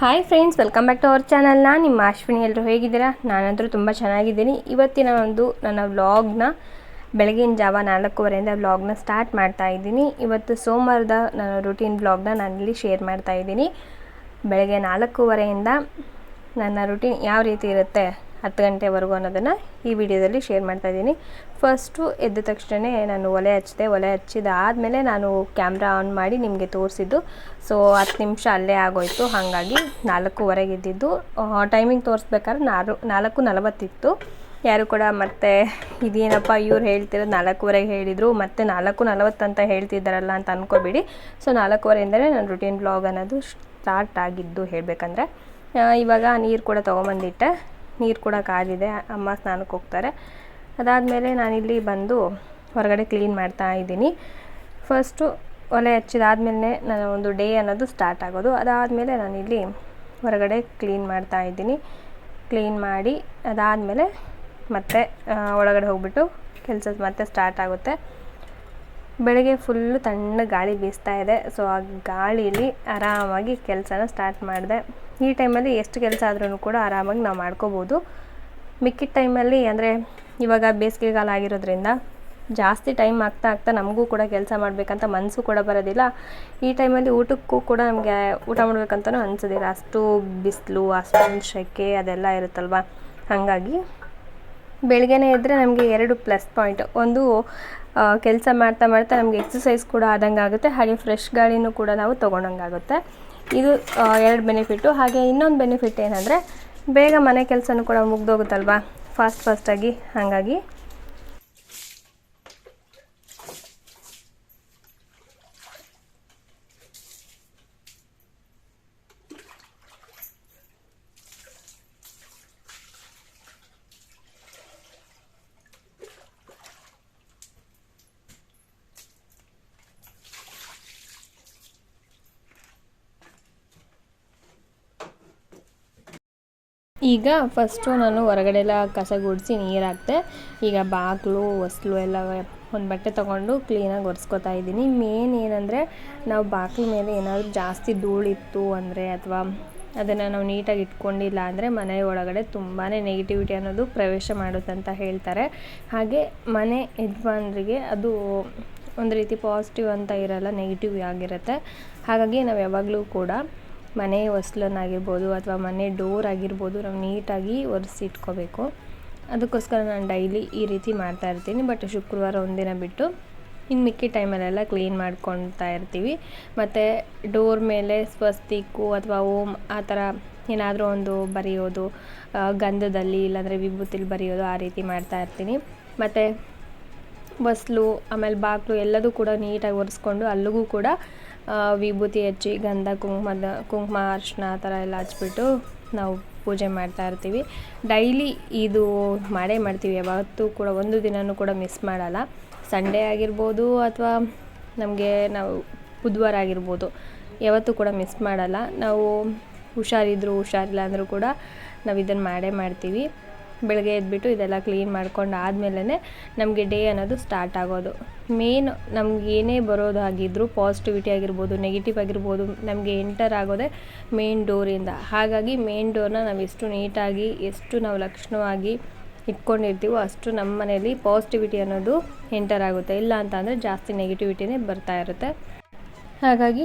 Hi friends welcome back to our channel ನಾನು ನಿಮ್ಮ ಅಶ್ವಿನಿ. ಎಲ್ಲರೂ ಹೇಗಿದ್ದೀರಾ? ನಾನಂತರೂ ತುಂಬ ಚೆನ್ನಾಗಿದ್ದೀನಿ. ಇವತ್ತಿನ ಒಂದು ನನ್ನ ವ್ಲಾಗ್ನ ಬೆಳಗಿನ ಜಾವ ನಾಲ್ಕೂವರೆಯಿಂದ ವ್ಲಾಗ್ನ ಸ್ಟಾರ್ಟ್ ಮಾಡ್ತಾ ಇದ್ದೀನಿ. ಇವತ್ತು ಸೋಮವಾರದ ನನ್ನ ರುಟೀನ್ ವ್ಲಾಗ್ನ ನಾನಿಲ್ಲಿ ಶೇರ್ ಮಾಡ್ತಾ ಇದ್ದೀನಿ. ಬೆಳಗ್ಗೆ ನಾಲ್ಕೂವರೆಯಿಂದ ನನ್ನ ರುಟೀನ್ ಯಾವ ರೀತಿ ಇರುತ್ತೆ ಹತ್ತು ಗಂಟೆವರೆಗೂ ಅನ್ನೋದನ್ನು ಈ ವಿಡಿಯೋದಲ್ಲಿ ಶೇರ್ ಮಾಡ್ತಾ ಇದ್ದೀನಿ. ಫಸ್ಟು ಎದ್ದ ತಕ್ಷಣ ನಾನು ಒಲೆ ಹಚ್ಚಿದೆ. ಒಲೆ ಹಚ್ಚಿದಾದಮೇಲೆ ನಾನು ಕ್ಯಾಮ್ರಾ ಆನ್ ಮಾಡಿ ನಿಮಗೆ ತೋರಿಸಿದ್ದು. ಸೊ ಹತ್ತು ನಿಮಿಷ ಅಲ್ಲೇ ಆಗೋಯಿತು. ಹಾಗಾಗಿ ನಾಲ್ಕೂವರೆಗೆ ಇದ್ದಿದ್ದು ಟೈಮಿಂಗ್ ತೋರಿಸ್ಬೇಕಾದ್ರೆ ನಾರು, ನಾಲ್ಕು ನಲವತ್ತಿತ್ತು. ಯಾರು ಕೂಡ ಮತ್ತೆ ಇದೇನಪ್ಪ ಇವ್ರು ಹೇಳ್ತಿರೋದು ನಾಲ್ಕೂವರೆಗೆ ಹೇಳಿದರು. ಮತ್ತೆ ನಾಲ್ಕು ನಲವತ್ತು ಅಂತ ಹೇಳ್ತಿದ್ದಾರಲ್ಲ ಅಂತ ಅಂದ್ಕೋಬೇಡಿ ಸೊ ನಾಲ್ಕೂವರೆಯಿಂದಲೇ ನಾನು ರುಟೀನ್ ಬ್ಲಾಗ್ ಅನ್ನೋದು ಸ್ಟಾರ್ಟ್ ಆಗಿದ್ದು ಹೇಳಬೇಕಂದ್ರೆ. ಇವಾಗ ನೀರು ಕೂಡ ತೊಗೊಂಬಂದಿಟ್ಟೆ. ನೀರು ಕೂಡ ಕಾದಿದೆ. ಅಮ್ಮ ಸ್ನಾನಕ್ಕೆ ಹೋಗ್ತಾರೆ. ಅದಾದಮೇಲೆ ನಾನಿಲ್ಲಿ ಬಂದು ಹೊರಗಡೆ ಕ್ಲೀನ್ ಮಾಡ್ತಾ ಇದ್ದೀನಿ. ಫಸ್ಟು ಒಲೆ ಹಚ್ಚಿದಾದ್ಮೇಲೆ ನನ್ನ ಒಂದು ಡೇ ಅನ್ನೋದು ಸ್ಟಾರ್ಟ್ ಆಗೋದು. ಅದಾದಮೇಲೆ ನಾನಿಲ್ಲಿ ಹೊರಗಡೆ ಕ್ಲೀನ್ ಮಾಡ್ತಾ ಇದ್ದೀನಿ. ಕ್ಲೀನ್ ಮಾಡಿ ಅದಾದಮೇಲೆ ಮತ್ತೆ ಒಳಗಡೆ ಹೋಗ್ಬಿಟ್ಟು ಕೆಲಸ ಮತ್ತೆ ಸ್ಟಾರ್ಟ್ ಆಗುತ್ತೆ. ಬೆಳಗ್ಗೆ ಫುಲ್ಲು ತಣ್ಣ ಗಾಳಿ ಬೀಸ್ತಾ ಇದೆ. ಸೊ ಆ ಗಾಳೀಲಿ ಆರಾಮಾಗಿ ಕೆಲಸನ ಸ್ಟಾರ್ಟ್ ಮಾಡಿದೆ. ಈ ಟೈಮಲ್ಲಿ ಎಷ್ಟು ಕೆಲಸ ಆದ್ರೂ ಕೂಡ ಆರಾಮಾಗಿ ನಾವು ಮಾಡ್ಕೋಬೋದು. ಮಿಕ್ಕಿದ ಟೈಮಲ್ಲಿ ಅಂದರೆ ಇವಾಗ ಬೇಸಿಗೆಗಾಲ ಆಗಿರೋದ್ರಿಂದ ಜಾಸ್ತಿ ಟೈಮ್ ಆಗ್ತಾ ಆಗ್ತಾ ನಮಗೂ ಕೂಡ ಕೆಲಸ ಮಾಡಬೇಕಂತ ಮನಸ್ಸು ಕೂಡ ಬರೋದಿಲ್ಲ. ಈ ಟೈಮಲ್ಲಿ ಊಟಕ್ಕೂ ಕೂಡ ನಮಗೆ ಊಟ ಮಾಡಬೇಕಂತಲೂ ಅನಿಸೋದಿಲ್ಲ. ಅಷ್ಟು ಬಿಸಿಲು, ಅಷ್ಟೊಂದು ಶೆಕೆ ಅದೆಲ್ಲ ಇರುತ್ತಲ್ವ? ಹಾಗಾಗಿ ಬೆಳಗ್ಗೆನೇ ಇದ್ದರೆ ನಮಗೆ ಎರಡು ಪ್ಲಸ್ ಪಾಯಿಂಟ್ ಒಂದು ಕೆಲಸ ಮಾಡ್ತಾ ಮಾಡ್ತಾ ನಮಗೆ ಎಕ್ಸಸೈಸ್ ಕೂಡ ಆದಂಗೆ ಆಗುತ್ತೆ. ಹಾಗೆ ಫ್ರೆಶ್ ಗಾಳಿನೂ ಕೂಡ ನಾವು ತೊಗೊಂಡಂಗಾಗುತ್ತೆ ಇದು ಎರಡು ಬೆನಿಫಿಟ್ಟು ಹಾಗೆ ಇನ್ನೊಂದು ಬೆನಿಫಿಟ್ ಏನಂದರೆ ಬೇಗ ಮನೆ ಕೆಲಸನೂ ಕೂಡ ಮುಗ್ದೋಗುತ್ತಲ್ವಾ? ಫಾಸ್ಟ್ ಫಾಸ್ಟಾಗಿ ಹಾಗಾಗಿ ಈಗ ಫಸ್ಟು ನಾನು ಹೊರಗಡೆ ಎಲ್ಲ ಕಸ ಗುಡಿಸಿ ನೀರು ಈಗ ಬಾಗಿಲು, ಹೊಸ್ಲು ಎಲ್ಲ ಒಂದು ಬಟ್ಟೆ ತೊಗೊಂಡು ಕ್ಲೀನಾಗಿ ಒರೆಸ್ಕೊತಾ ಇದ್ದೀನಿ. ಮೇನ್ ಏನಂದರೆ ನಾವು ಬಾಗಿಲ ಮೇಲೆ ಏನಾದರೂ ಜಾಸ್ತಿ ಧೂಳಿತ್ತು ಅಂದರೆ ಅಥವಾ ಅದನ್ನು ನಾವು ನೀಟಾಗಿ ಇಟ್ಕೊಂಡಿಲ್ಲ ಅಂದರೆ ಮನೆ ಒಳಗಡೆ ತುಂಬಾ ನೆಗೆಟಿವಿಟಿ ಅನ್ನೋದು ಪ್ರವೇಶ ಮಾಡುತ್ತಂತ ಹೇಳ್ತಾರೆ. ಹಾಗೆ ಮನೆ ಯಜಮಾನ್ರಿಗೆ ಅದು ಒಂದು ರೀತಿ ಪಾಸಿಟಿವ್ ಅಂತ ಇರಲ್ಲ ನೆಗೆಟಿವ್ ಆಗಿರುತ್ತೆ. ಹಾಗಾಗಿ ನಾವು ಯಾವಾಗಲೂ ಕೂಡ ಮನೆ ಹೊಸ್ಲನ್ನಾಗಿರ್ಬೋದು ಅಥವಾ ಮನೆ ಡೋರ್ ಆಗಿರ್ಬೋದು ನಾವು ನೀಟಾಗಿ ಒರೆಸಿ ಇಟ್ಕೋಬೇಕು ಅದಕ್ಕೋಸ್ಕರ ನಾನು ಡೈಲಿ ಈ ರೀತಿ ಮಾಡ್ತಾ ಇರ್ತೀನಿ, ಬಟ್ ಶುಕ್ರವಾರ ಒಂದಿನ ಬಿಟ್ಟು ಇನ್ನು ಮಿಕ್ಕಿ ಟೈಮಲ್ಲೆಲ್ಲ ಕ್ಲೀನ್ ಮಾಡ್ಕೊತಾ ಇರ್ತೀವಿ. ಮತ್ತು ಡೋರ್ ಮೇಲೆ ಸ್ವಸ್ತಿಕ್ಕು ಅಥವಾ ಓಮ್ ಆ ಥರ ಏನಾದರೂ ಒಂದು ಬರೆಯೋದು ಗಂಧದಲ್ಲಿ ಇಲ್ಲಾಂದರೆ ವಿಭೂತಿಲಿ ಬರೆಯೋದು ಆ ರೀತಿ ಮಾಡ್ತಾ ಇರ್ತೀನಿ. ಮತ್ತು ಬಸ್ಲು ಆಮೇಲೆ ಬಾಗಿಲು ಎಲ್ಲದೂ ಕೂಡ ನೀಟಾಗಿ ಒರೆಸ್ಕೊಂಡು ಅಲ್ಲಿಗೂ ಕೂಡ ವಿಭೂತಿ ಹಚ್ಚಿ ಗಂಧ, ಕುಂಕುಮದ, ಕುಂಕುಮ ಅರಿಶಿನ ಆ ಥರ ಎಲ್ಲ ಹಚ್ಬಿಟ್ಟು ನಾವು ಪೂಜೆ ಮಾಡ್ತಾ ಇರ್ತೀವಿ. ಡೈಲಿ ಇದು ಮಾಡೇ ಮಾಡ್ತೀವಿ. ಯಾವತ್ತೂ ಕೂಡ ಒಂದು ದಿನವೂ ಕೂಡ ಮಿಸ್ ಮಾಡಲ್ಲ. ಸಂಡೇ ಆಗಿರ್ಬೋದು ಅಥವಾ ನಮಗೆ ನಾವು ಬುಧವಾರ ಆಗಿರ್ಬೋದು. ಯಾವತ್ತೂ ಕೂಡ ಮಿಸ್ ಮಾಡಲ್ಲ. ನಾವು ಹುಷಾರಿದ್ರು ಹುಷಾರಿಲ್ಲ ಅಂದರೂ ಕೂಡ ನಾವು ಇದನ್ನು ಮಾಡೇ ಮಾಡ್ತೀವಿ. ಬೆಳಗ್ಗೆ ಎದ್ಬಿಟ್ಟು ಇದೆಲ್ಲ ಕ್ಲೀನ್ ಮಾಡ್ಕೊಂಡು ಆದಮೇಲೆ ನಮಗೆ ಡೇ ಅನ್ನೋದು ಸ್ಟಾರ್ಟ್ ಆಗೋದು. ಮೇನ್ ನಮ್ಗೆ ಏನೇ ಬರೋದಾಗಿದ್ದರೂ ಪಾಸಿಟಿವಿಟಿ ಆಗಿರ್ಬೋದು ನೆಗೆಟಿವ್ ಆಗಿರ್ಬೋದು, ನಮಗೆ ಎಂಟರ್ ಆಗೋದೇ ಮೇನ್ ಡೋರಿಂದ ಹಾಗಾಗಿ ಮೇನ್ ಡೋರ್ನ ನಾವು ಎಷ್ಟು ನೀಟಾಗಿ, ಎಷ್ಟು ನಾವು ಲಕ್ಷಣವಾಗಿ ಇಟ್ಕೊಂಡಿರ್ತೀವೋ ಅಷ್ಟು ನಮ್ಮ ಮನೆಯಲ್ಲಿ ಪಾಸಿಟಿವಿಟಿ ಅನ್ನೋದು ಎಂಟರ್ ಆಗುತ್ತೆ. ಇಲ್ಲ ಅಂತಂದರೆ ಜಾಸ್ತಿ ನೆಗೆಟಿವಿಟಿನೇ ಬರ್ತಾ ಇರುತ್ತೆ. ಹಾಗಾಗಿ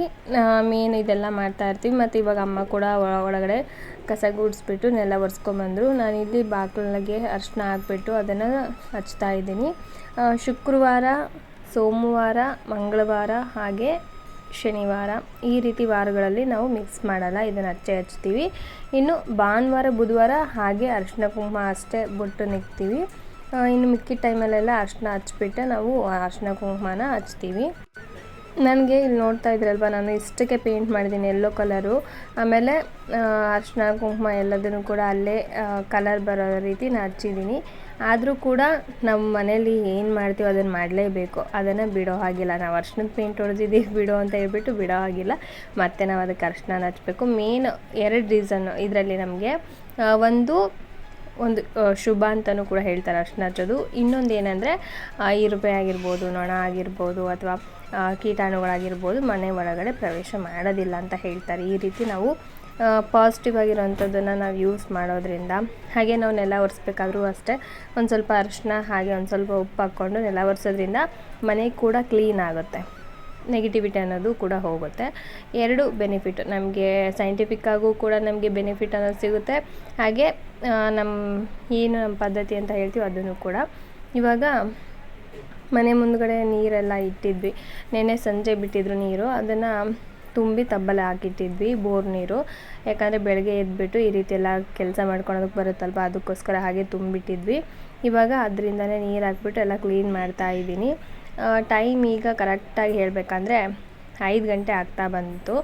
ಮೇನ್ ಇದೆಲ್ಲ ಮಾಡ್ತಾ ಇರ್ತೀವಿ. ಮತ್ತು ಇವಾಗ ಅಮ್ಮ ಕೂಡ ಒಳ- ಒಳಗಡೆ ಕಸ ಗುಡಿಸ್ಬಿಟ್ಟು ನೆಲ ನಾನು ಇಲ್ಲಿ ಬಾಗಿಲಿಗೆ ಅರಿಶಿನ ಹಾಕ್ಬಿಟ್ಟು ಅದನ್ನು ಹಚ್ತಾ ಇದ್ದೀನಿ. ಶುಕ್ರವಾರ ಸೋಮವಾರ ಮಂಗಳವಾರ ಹಾಗೆ ಶನಿವಾರ ಈ ರೀತಿ ವಾರಗಳಲ್ಲಿ ನಾವು ಮಿಕ್ಸ್ ಮಾಡಲ್ಲ. ಇದನ್ನು ಹಚ್ಚೆ ಹಚ್ತೀವಿ. ಇನ್ನು ಭಾನುವಾರ ಬುಧವಾರ ಹಾಗೆ ಅರಿಶಿನ ಕುಂಕುಮ ಅಷ್ಟೇ ಬಿಟ್ಟು ನಿಗ್ತೀವಿ ಆ, ಇನ್ನು ಮಿಕ್ಕಿದ ಟೈಮಲ್ಲೆಲ್ಲ ಅರಿಶಿನ ಹಚ್ಬಿಟ್ಟು ನಾವು ಅರಿಶಿನ ಕುಂಕುಮನ ಹಚ್ತೀವಿ. ನನಗೆ ಇಲ್ಲಿ ನೋಡ್ತಾ ಇದ್ರಲ್ವ, ನಾನು ಇಷ್ಟಕ್ಕೆ ಪೇಂಟ್ ಮಾಡಿದ್ದೀನಿ ಎಲ್ಲೋ ಕಲರು ಆಮೇಲೆ ಅರ್ಶಿನ ಕುಂಕುಮ ಎಲ್ಲದನ್ನು ಕೂಡ ಅಲ್ಲೇ ಕಲರ್ ಬರೋ ರೀತಿ ನಾನು ಹಚ್ಚಿದ್ದೀನಿ. ಆದರೂ ಕೂಡ ನಮ್ಮ ಮನೇಲಿ ಏನು ಮಾಡ್ತೀವೋ ಅದನ್ನು ಮಾಡಲೇಬೇಕು. ಅದನ್ನು ಬಿಡೋ ಹಾಗಿಲ್ಲ. ನಾವು ಅರ್ಶಿನದ ಪೇಂಟ್ ಹೊಡೆದಿದ್ದೀವಿ, ಬಿಡೋ ಅಂತ ಹೇಳ್ಬಿಟ್ಟು ಬಿಡೋ ಹಾಗಿಲ್ಲ. ಮತ್ತು ನಾವು ಅದಕ್ಕೆ ಅರ್ಶಿನ ಹಚ್ಚಬೇಕು ಮೇನ್ ಎರಡು ರೀಸನ್ನು ಇದರಲ್ಲಿ ನಮಗೆ ಒಂದು ಒಂದು ಶುಭ ಅಂತಲೂ ಕೂಡ ಹೇಳ್ತಾರೆ ಅರಿಶಿಣ ಹಚ್ಚೋದು ಇನ್ನೊಂದು ಏನಂದರೆ ಇರುವೆ ಆಗಿರ್ಬೋದು, ನೊಣ ಆಗಿರ್ಬೋದು ಅಥವಾ ಕೀಟಾಣುಗಳಾಗಿರ್ಬೋದು ಮನೆ ಒಳಗಡೆ ಪ್ರವೇಶ ಮಾಡೋದಿಲ್ಲ ಅಂತ ಹೇಳ್ತಾರೆ. ಈ ರೀತಿ ನಾವು ಪಾಸಿಟಿವ್ ಆಗಿರೋವಂಥದ್ದನ್ನು ನಾವು ಯೂಸ್ ಮಾಡೋದ್ರಿಂದ, ಹಾಗೆ ನಾವು ನೆಲ ಒರೆಸ್ಬೇಕಾದ್ರೂ ಅಷ್ಟೇ, ಒಂದು ಸ್ವಲ್ಪ ಅರಿಶಿನ ಹಾಗೆ ಒಂದು ಸ್ವಲ್ಪ ಉಪ್ಪು ಹಾಕ್ಕೊಂಡು ನೆಲ ಒರೆಸೋದ್ರಿಂದ ಮನೆ ಕೂಡ ಕ್ಲೀನ್ ಆಗುತ್ತೆ. ನೆಗೆಟಿವಿಟಿ ಅನ್ನೋದು ಕೂಡ ಹೋಗುತ್ತೆ. ಎರಡು ಬೆನಿಫಿಟ್ ನಮಗೆ ಸೈಂಟಿಫಿಕ್ಕಾಗೂ ಕೂಡ ನಮಗೆ ಬೆನಿಫಿಟ್ ಅನ್ನೋದು ಸಿಗುತ್ತೆ. ಹಾಗೆ ನಮ್ಮ ಏನು ನಮ್ಮ ಪದ್ಧತಿ ಅಂತ ಹೇಳ್ತೀವಿ ಅದನ್ನು ಕೂಡ. ಇವಾಗ, ಮನೆ ಮುಂದ್ಗಡೆ ನೀರೆಲ್ಲ ಇಟ್ಟಿದ್ವಿ. ನೆನ್ನೆ ಸಂಜೆ ಬಿಟ್ಟಿದ್ರು ನೀರು. ಅದನ್ನು ತುಂಬಿ ತಬ್ಬಲೆ ಹಾಕಿಟ್ಟಿದ್ವಿ, ಬೋರ್ ನೀರು. ಯಾಕಂದರೆ ಬೆಳಗ್ಗೆ ಎದ್ಬಿಟ್ಟು ಈ ರೀತಿ ಎಲ್ಲ ಕೆಲಸ ಮಾಡ್ಕೊಳೋದಕ್ಕೆ ಬರುತ್ತಲ್ವ, ಅದಕ್ಕೋಸ್ಕರ ಹಾಗೆ ತುಂಬಿಟ್ಟಿದ್ವಿ. ಇವಾಗ ಅದರಿಂದನೇ ನೀರು ಹಾಕ್ಬಿಟ್ಟು ಎಲ್ಲ ಕ್ಲೀನ್ ಮಾಡ್ತಾ ಇದ್ದೀನಿ. ಟೈಮ್ ಈಗ ಕರೆಕ್ಟಾಗಿ ಹೇಳಬೇಕಂದ್ರೆ ಐದು ಗಂಟೆ ಆಗ್ತಾ ಬಂತು.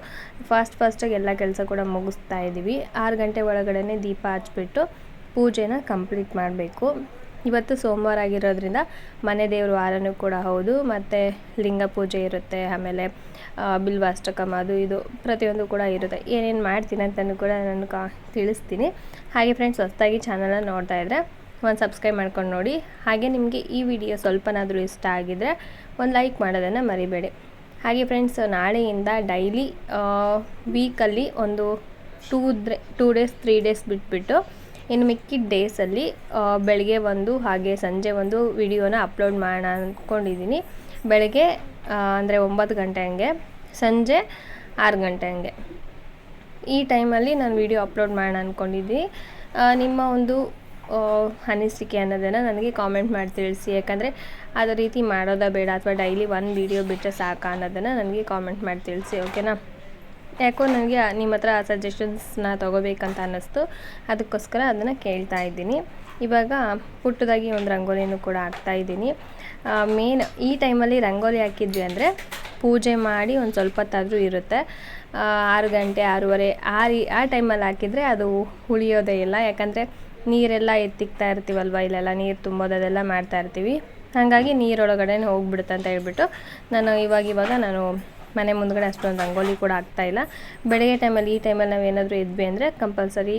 ಫಸ್ಟ್ ಫಾಸ್ಟಾಗಿ ಎಲ್ಲ ಕೆಲಸ ಕೂಡ ಮುಗಿಸ್ತಾ ಇದ್ದೀವಿ. ಆರು ಗಂಟೆ ಒಳಗಡೆ ದೀಪ ಹಚ್ಬಿಟ್ಟು ಪೂಜೆನ ಕಂಪ್ಲೀಟ್ ಮಾಡಬೇಕು. ಇವತ್ತು ಸೋಮವಾರ ಆಗಿರೋದ್ರಿಂದ ಮನೆ ದೇವರು ವಾರನೂ ಕೂಡ ಹೌದು, ಮತ್ತು ಲಿಂಗ ಪೂಜೆ ಇರುತ್ತೆ, ಆಮೇಲೆ ಬಿಲ್ವಾಷ್ಟಕಂ ಅದು ಇದು ಪ್ರತಿಯೊಂದು ಕೂಡ ಇರುತ್ತೆ. ಏನೇನು ಮಾಡ್ತೀನಿ ಅಂತಲೂ ಕೂಡ ನಾನು ಕಾ, ತಿಳಿಸ್ತೀನಿ. ಹಾಗೆ ಫ್ರೆಂಡ್ಸ್ ಹೊಸ್ದಾಗಿ ಚಾನಲನ್ನು ನೋಡ್ತಾ ಇದ್ದರೆ ಒಂದು ಸಬ್ಸ್ಕ್ರೈಬ್ ಮಾಡ್ಕೊಂಡು ನೋಡಿ. ಹಾಗೆ ನಿಮಗೆ ಈ ವಿಡಿಯೋ ಸ್ವಲ್ಪನಾದರೂ ಇಷ್ಟ ಆಗಿದರೆ ಒಂದು ಲೈಕ್ ಮಾಡೋದನ್ನು ಮರಿಬೇಡಿ. ಹಾಗೆ ಫ್ರೆಂಡ್ಸ್ ನಾಳೆಯಿಂದ ಡೈಲಿ ವೀಕಲ್ಲಿ ಒಂದು ಟೂ ದ್ರೆ ಟೂ ಡೇಸ್ ತ್ರೀ ಡೇಸ್ ಬಿಟ್ಬಿಟ್ಟು ಇನ್ನು ಮಿಕ್ಕಿದ ಡೇಸಲ್ಲಿ ಬೆಳಗ್ಗೆ ಒಂದು ಹಾಗೆ ಸಂಜೆ ಒಂದು ವಿಡಿಯೋನ ಅಪ್ಲೋಡ್ ಮಾಡೋಣ ಅಂದ್ಕೊಂಡಿದ್ದೀನಿ ಬೆಳಗ್ಗೆ ಅಂದರೆ ಒಂಬತ್ತು ಗಂಟೆ ಹಂಗೆ, ಸಂಜೆ ಆರು ಗಂಟೆ ಹಂಗೆ. ಈ ಟೈಮಲ್ಲಿ ನಾನು ವಿಡಿಯೋ ಅಪ್ಲೋಡ್ ಮಾಡೋಣ ಅಂದ್ಕೊಂಡಿದ್ದೀನಿ ನಿಮ್ಮ ಒಂದು ಅನಿಸಿಕೆ ಅನ್ನೋದನ್ನು ನನಗೆ ಕಾಮೆಂಟ್ ಮಾಡಿ ತಿಳಿಸಿ. ಯಾಕಂದರೆ ಅದೇ ರೀತಿ ಮಾಡೋದ ಬೇಡ ಅಥವಾ ಡೈಲಿ ಒಂದು ವೀಡಿಯೋ ಬಿಟ್ಟರೆ ಸಾಕಾ ಅನ್ನೋದನ್ನು ನನಗೆ ಕಾಮೆಂಟ್ ಮಾಡಿ ತಿಳಿಸಿ ಓಕೆನಾ ಯಾಕೋ ನನಗೆ ನಿಮ್ಮ ಹತ್ರ ಸಜೆಷನ್ಸ್ನ ತೊಗೋಬೇಕಂತ ಅನ್ನಿಸ್ತು. ಅದಕ್ಕೋಸ್ಕರ ಅದನ್ನು ಕೇಳ್ತಾ ಇದ್ದೀನಿ. ಇವಾಗ ಪುಟ್ಟದಾಗಿ ಒಂದು ರಂಗೋಲಿಯನ್ನು ಕೂಡ ಹಾಕ್ತಾ ಇದ್ದೀನಿ. ಮೇನ್ ಈ ಟೈಮಲ್ಲಿ ರಂಗೋಲಿ ಹಾಕಿದ್ವಿ ಅಂದರೆ ಪೂಜೆ ಮಾಡಿ ಒಂದು ಸ್ವಲ್ಪ ಹೊತ್ತಾದರೂ ಇರುತ್ತೆ. ಆರು ಗಂಟೆ, ಆರೂವರೆ, ಆ ಆ ಟೈಮಲ್ಲಿ ಹಾಕಿದರೆ ಅದು ಉಳಿಯೋದೇ ಇಲ್ಲ. ಯಾಕಂದರೆ ನೀರೆಲ್ಲ ಎತ್ತಿಕ್ತಾ ಇರ್ತೀವಲ್ವ ಇಲ್ಲೆಲ್ಲ? ನೀರು ತುಂಬೋದು ಅದೆಲ್ಲ ಮಾಡ್ತಾ ಇರ್ತೀವಿ. ಹಾಗಾಗಿ ನೀರೊಳಗಡೆ ಹೋಗ್ಬಿಡುತ್ತೆ ಅಂತ ಹೇಳ್ಬಿಟ್ಟು ನಾನು ಇವಾಗ ಇವಾಗ ನಾನು ಮನೆ ಮುಂದ್ಗಡೆ ಅಷ್ಟೊಂದು ರಂಗೋಲಿ ಕೂಡ ಇಲ್ಲ. ಬೆಳಗ್ಗೆ ಟೈಮಲ್ಲಿ ಈ ಟೈಮಲ್ಲಿ ನಾವು ಏನಾದರೂ ಇದ್ವಿ ಅಂದರೆ ಕಂಪಲ್ಸರಿ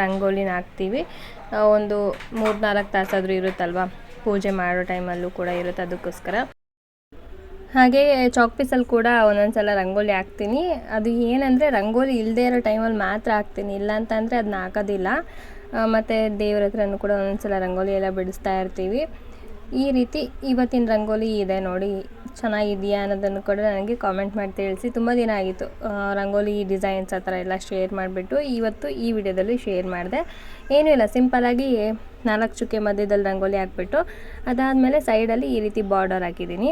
ರಂಗೋಲಿನ ಹಾಕ್ತೀವಿ. ಒಂದು ಮೂರು ನಾಲ್ಕು ತಾಸಾದರೂ ಇರುತ್ತಲ್ವ? ಪೂಜೆ ಮಾಡೋ ಟೈಮಲ್ಲೂ ಕೂಡ ಇರುತ್ತೆ ಅದಕ್ಕೋಸ್ಕರ. ಹಾಗೆ ಚಾಕ್ ಪೀಸಲ್ಲಿ ಕೂಡ ಒಂದೊಂದು ಸಲ ರಂಗೋಲಿ ಹಾಕ್ತೀನಿ. ಅದು ಏನಂದರೆ ರಂಗೋಲಿ ಇಲ್ಲದೇ ಇರೋ ಟೈಮಲ್ಲಿ ಮಾತ್ರ ಹಾಕ್ತೀನಿ. ಇಲ್ಲ ಅಂತಂದರೆ ಅದನ್ನ ಹಾಕೋದಿಲ್ಲ. ಮತ್ತು ದೇವ್ರ ಹತ್ರನೂ ಕೂಡ ಒಂದೊಂದ್ಸಲ ರಂಗೋಲಿ ಎಲ್ಲ ಬಿಡಿಸ್ತಾ ಇರ್ತೀವಿ. ಈ ರೀತಿ ಇವತ್ತಿನ ರಂಗೋಲಿ ಇದೆ ನೋಡಿ, ಚೆನ್ನಾಗಿದೆಯಾ ಅನ್ನೋದನ್ನು ಕೂಡ ನನಗೆ ಕಾಮೆಂಟ್ ಮಾಡಿ ತಿಳಿಸಿ. ತುಂಬ ದಿನ ಆಗಿತ್ತು ರಂಗೋಲಿ ಡಿಸೈನ್ಸ್ ಆ ಥರ ಎಲ್ಲ ಶೇರ್ ಮಾಡಿಬಿಟ್ಟು ಇವತ್ತು ಈ ವಿಡಿಯೋದಲ್ಲಿ ಶೇರ್ ಮಾಡಿದೆ. ಏನೂ ಇಲ್ಲ ಸಿಂಪಲಾಗಿ ನಾಲ್ಕು ಚುಕ್ಕೆ ಮಧ್ಯದಲ್ಲಿ ರಂಗೋಲಿ ಹಾಕ್ಬಿಟ್ಟು ಅದಾದಮೇಲೆ ಸೈಡಲ್ಲಿ ಈ ರೀತಿ ಬಾರ್ಡರ್ ಹಾಕಿದ್ದೀನಿ.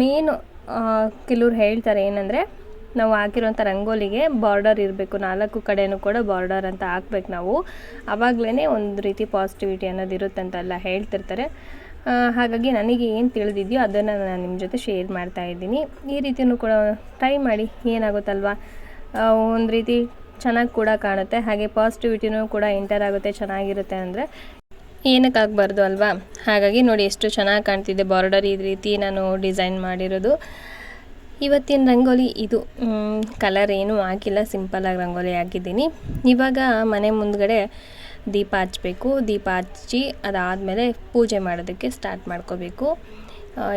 ಮೇನು ಕೆಲವ್ರು ಹೇಳ್ತಾರೆ ಏನಂದರೆ ನಾವು ಹಾಕಿರುವಂಥ ರಂಗೋಲಿಗೆ ಬಾರ್ಡರ್ ಇರಬೇಕು. ನಾಲ್ಕು ಕಡೆಯೂ ಕೂಡ ಬಾರ್ಡರ್ ಅಂತ ಹಾಕ್ಬೇಕು ನಾವು. ಆವಾಗಲೇ ಒಂದು ರೀತಿ ಪಾಸಿಟಿವಿಟಿ ಅನ್ನೋದು ಇರುತ್ತೆ ಅಂತೆಲ್ಲ ಹೇಳ್ತಿರ್ತಾರೆ. ಹಾಗಾಗಿ ನನಗೆ ಏನು ತಿಳಿದಿದೆಯೋ ಅದನ್ನು ನಾನು ನಿಮ್ಮ ಜೊತೆ ಶೇರ್ ಮಾಡ್ತಾ ಇದ್ದೀನಿ. ಈ ರೀತಿಯೂ ಕೂಡ ಟ್ರೈ ಮಾಡಿ ಏನಾಗುತ್ತಲ್ವಾ? ಒಂದು ರೀತಿ ಚೆನ್ನಾಗಿ ಕೂಡ ಕಾಣುತ್ತೆ. ಹಾಗೆ ಪಾಸಿಟಿವಿಟಿನೂ ಕೂಡ ಎಂಟರ್ ಆಗುತ್ತೆ, ಚೆನ್ನಾಗಿರುತ್ತೆ ಅಂದರೆ ಏನಕ್ಕಾಗಬಾರ್ದು ಅಲ್ವಾ? ಹಾಗಾಗಿ ನೋಡಿ ಎಷ್ಟು ಚೆನ್ನಾಗಿ ಕಾಣ್ತಿದೆ ಬಾರ್ಡರ್ ಈ ರೀತಿ ನಾನು ಡಿಸೈನ್ ಮಾಡಿರೋದು. ಇವತ್ತಿನ ರಂಗೋಲಿ ಇದು. ಕಲರ್ ಏನೂ ಹಾಕಿಲ್ಲ ಸಿಂಪಲಾಗಿ ರಂಗೋಲಿ ಹಾಕಿದ್ದೀನಿ. ಇವಾಗ ಮನೆ ಮುಂದ್ಗಡೆ ದೀಪ ಹಚ್ಚಬೇಕು ದೀಪ ಹಚ್ಚಿ ಅದಾದಮೇಲೆ ಪೂಜೆ ಮಾಡೋದಕ್ಕೆ ಸ್ಟಾರ್ಟ್ ಮಾಡ್ಕೋಬೇಕು.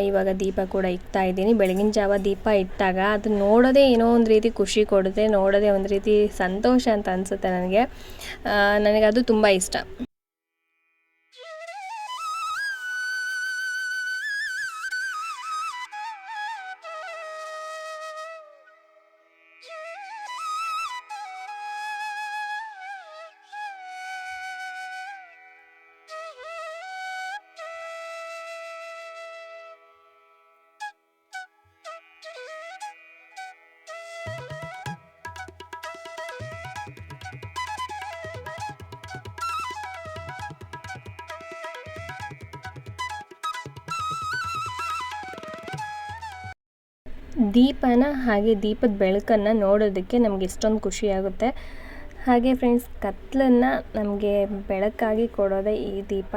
ಇವಾಗ ದೀಪ ಕೂಡ ಇಕ್ತಾ ಇದ್ದೀನಿ. ಬೆಳಗಿನ ಜಾವ ದೀಪ ಇಟ್ಟಾಗ ಅದು ನೋಡೋದೇ ಏನೋ ಒಂದು ರೀತಿ ಖುಷಿ ಕೊಡುತ್ತೆ, ನೋಡೋದೇ ಒಂದು ರೀತಿ ಸಂತೋಷ ಅಂತ ಅನಿಸುತ್ತೆ ನನಗೆ. ನನಗೆ ಅದು ತುಂಬ ಇಷ್ಟ. ದೀಪನ ಹಾಗೆ ದೀಪದ ಬೆಳಕನ್ನು ನೋಡೋದಕ್ಕೆ ನಮ್ಗೆ ಎಷ್ಟೊಂದು ಖುಷಿಯಾಗುತ್ತೆ ಹಾಗೆ ಫ್ರೆಂಡ್ಸ್ ಕತ್ಲನ್ನು ನಮಗೆ ಬೆಳಕಾಗಿ ಕೊಡೋದೇ ಈ ದೀಪ.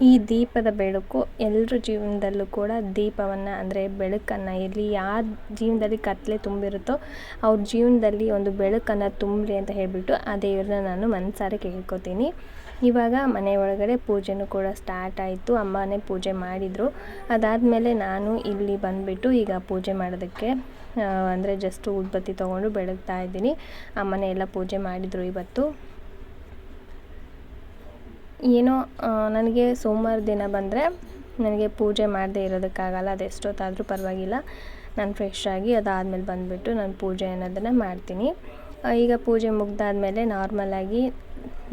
ಈ ದೀಪದ ಬೆಳಕು ಎಲ್ಲರ ಜೀವನದಲ್ಲೂ ಕೂಡ ದೀಪವನ್ನು ಅಂದರೆ ಬೆಳಕನ್ನು ಇರಲಿ ಯಾರ ಜೀವನದಲ್ಲಿ ಕತ್ತಲೆ ತುಂಬಿರುತ್ತೋ ಅವ್ರ ಜೀವನದಲ್ಲಿ ಒಂದು ಬೆಳಕನ್ನು ತುಂಬಲಿ ಅಂತ ಹೇಳಿಬಿಟ್ಟು ಆ ದೇವ್ರನ್ನ ನಾನು ಮನಸಾರೆ ಕೇಳ್ಕೊತೀನಿ. ಇವಾಗ ಮನೆ ಒಳಗಡೆ ಪೂಜೆನೂ ಕೂಡ ಸ್ಟಾರ್ಟ್ ಆಯಿತು. ಅಮ್ಮನೇ ಪೂಜೆ ಮಾಡಿದರು. ಅದಾದಮೇಲೆ ನಾನು ಇಲ್ಲಿ ಬಂದುಬಿಟ್ಟು ಈಗ ಪೂಜೆ ಮಾಡೋದಕ್ಕೆ ಅಂದರೆ ಜಸ್ಟ್ ಉದ್ಬತ್ತಿ ತೊಗೊಂಡು ಬೆಳಗ್ತಾ ಇದ್ದೀನಿ. ಅಮ್ಮನೇ ಎಲ್ಲ ಪೂಜೆ ಮಾಡಿದರು ಇವತ್ತು. ಏನೋ ನನಗೆ ಸೋಮವಾರ ದಿನ ಬಂದರೆ ನನಗೆ ಪೂಜೆ ಮಾಡದೇ ಇರೋದಕ್ಕಾಗಲ್ಲ, ಅದು ಎಷ್ಟೊತ್ತಾದರೂ ಪರವಾಗಿಲ್ಲ. ನಾನು ಫ್ರೆಶ್ ಆಗಿ ಅದಾದಮೇಲೆ ಬಂದುಬಿಟ್ಟು ನಾನು ಪೂಜೆ ಅನ್ನೋದನ್ನು ಮಾಡ್ತೀನಿ. ಈಗ ಪೂಜೆ ಮುಗ್ದಾದಮೇಲೆ ನಾರ್ಮಲಾಗಿ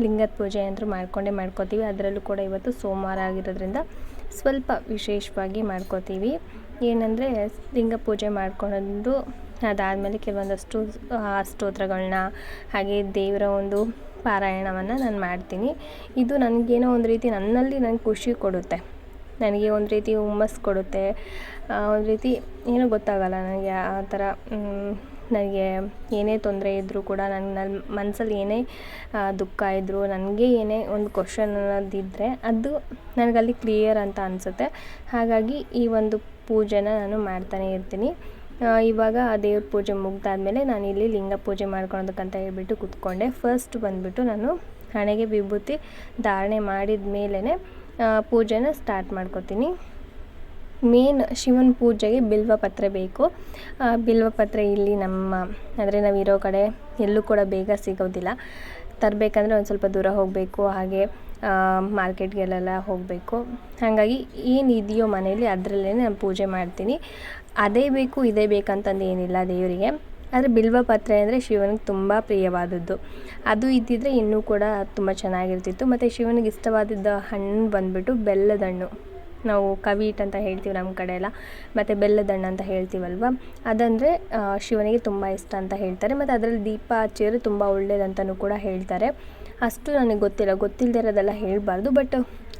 ಲಿಂಗದ ಪೂಜೆ ಅಂತೂ ಮಾಡ್ಕೊಂಡೇ ಮಾಡ್ಕೋತೀವಿ. ಅದರಲ್ಲೂ ಕೂಡ ಇವತ್ತು ಸೋಮವಾರ ಆಗಿರೋದ್ರಿಂದ ಸ್ವಲ್ಪ ವಿಶೇಷವಾಗಿ ಮಾಡ್ಕೋತೀವಿ. ಏನಂದರೆ ಲಿಂಗ ಪೂಜೆ ಮಾಡ್ಕೊಂಡು ಅದಾದಮೇಲೆ ಕೆಲವೊಂದಷ್ಟು ಸ್ತೋತ್ರಗಳನ್ನ ಹಾಗೆ ದೇವರ ಒಂದು ಪಾರಾಯಣವನ್ನು ನಾನು ಮಾಡ್ತೀನಿ. ಇದು ನನಗೇನೋ ಒಂದು ರೀತಿ ನನ್ನಲ್ಲಿ ನನಗೆ ಖುಷಿ ಕೊಡುತ್ತೆ. ನನಗೆ ಒಂದು ರೀತಿ ಹುಮ್ಮಸ್ಸು ಕೊಡುತ್ತೆ. ಒಂದು ರೀತಿ ಏನೂ ಗೊತ್ತಾಗಲ್ಲ ನನಗೆ ಆ ಥರ ನನಗೆ ಏನೇ ತೊಂದರೆ ಇದ್ದರೂ ಕೂಡ ನನ್ನ ನನ್ನ ಮನಸ್ಸಲ್ಲಿ ಏನೇ ದುಃಖ ಇದ್ದರೂ ನನಗೆ ಏನೇ ಒಂದು ಕ್ವಶನ್ ಅನ್ನೋದಿದ್ದರೆ ಅದು ನನಗಲ್ಲಿ ಕ್ಲಿಯರ್ ಅಂತ ಅನಿಸುತ್ತೆ. ಹಾಗಾಗಿ ಈ ಒಂದು ಪೂಜೆನ ನಾನು ಮಾಡ್ತಾನೆ ಇರ್ತೀನಿ. ಇವಾಗ ದೇವ್ರ ಪೂಜೆ ಮುಗ್ದಾದ್ಮೇಲೆ ನಾನು ಇಲ್ಲಿ ಲಿಂಗ ಪೂಜೆ ಮಾಡ್ಕೊಳೋದಕ್ಕಂತ ಹೇಳ್ಬಿಟ್ಟು ಕೂತ್ಕೊಂಡೆ. ಫಸ್ಟ್ ಬಂದುಬಿಟ್ಟು ನಾನು ಹಣೆಗೆ ವಿಭೂತಿ ಧಾರಣೆ ಮಾಡಿದ ಮೇಲೇ ಪೂಜೆನ ಸ್ಟಾರ್ಟ್ ಮಾಡ್ಕೊತೀನಿ. ಮೇನ್ ಶಿವನ ಪೂಜೆಗೆ ಬಿಲ್ವ ಪತ್ರೆ ಬೇಕು. ಬಿಲ್ವ ಪತ್ರೆ ಇಲ್ಲಿ ನಮ್ಮ, ಅಂದರೆ ನಾವು ಇರೋ ಕಡೆ ಎಲ್ಲೂ ಕೂಡ ಬೇಗ ಸಿಗೋದಿಲ್ಲ. ತರಬೇಕಂದ್ರೆ ಒಂದು ಸ್ವಲ್ಪ ದೂರ ಹೋಗಬೇಕು, ಹಾಗೆ ಮಾರ್ಕೆಟ್ಗೆಲ್ಲ ಹೋಗಬೇಕು. ಹಾಗಾಗಿ ಏನು ಇದೆಯೋ ಮನೆಯಲ್ಲಿ ಅದರಲ್ಲೇ ನಾನು ಪೂಜೆ ಮಾಡ್ತೀನಿ. ಅದೇ ಬೇಕು, ಇದೇ ಬೇಕಂತಂದು ಏನಿಲ್ಲ ದೇವರಿಗೆ. ಆದರೆ ಬಿಲ್ವ ಪತ್ರೆ ಅಂದರೆ ಶಿವನಿಗೆ ತುಂಬ ಪ್ರಿಯವಾದದ್ದು. ಅದು ಇದ್ದಿದ್ದರೆ ಇನ್ನೂ ಕೂಡ ತುಂಬ ಚೆನ್ನಾಗಿರ್ತಿತ್ತು. ಮತ್ತು ಶಿವನಿಗೆ ಇಷ್ಟವಾದದ್ದು ಹಣ್ಣು ಬಂದುಬಿಟ್ಟು ಬೆಲ್ಲದ ಹಣ್ಣು. ನಾವು ಕವೀಟ್ ಅಂತ ಹೇಳ್ತೀವಿ ನಮ್ಮ ಕಡೆ ಎಲ್ಲ, ಮತ್ತು ಬೆಲ್ಲದಣ್ಣ ಅಂತ ಹೇಳ್ತೀವಲ್ವ? ಅದಂದರೆ ಶಿವನಿಗೆ ತುಂಬ ಇಷ್ಟ ಅಂತ ಹೇಳ್ತಾರೆ. ಮತ್ತು ಅದರಲ್ಲಿ ದೀಪ ಹಚ್ಚಿದ್ರೆ ತುಂಬ ಒಳ್ಳೇದಂತಲೂ ಕೂಡ ಹೇಳ್ತಾರೆ. ಅಷ್ಟು ನನಗೆ ಗೊತ್ತಿಲ್ಲ ಗೊತ್ತಿಲ್ಲದೆ ಇರೋದೆಲ್ಲ ಹೇಳಬಾರ್ದು, ಬಟ್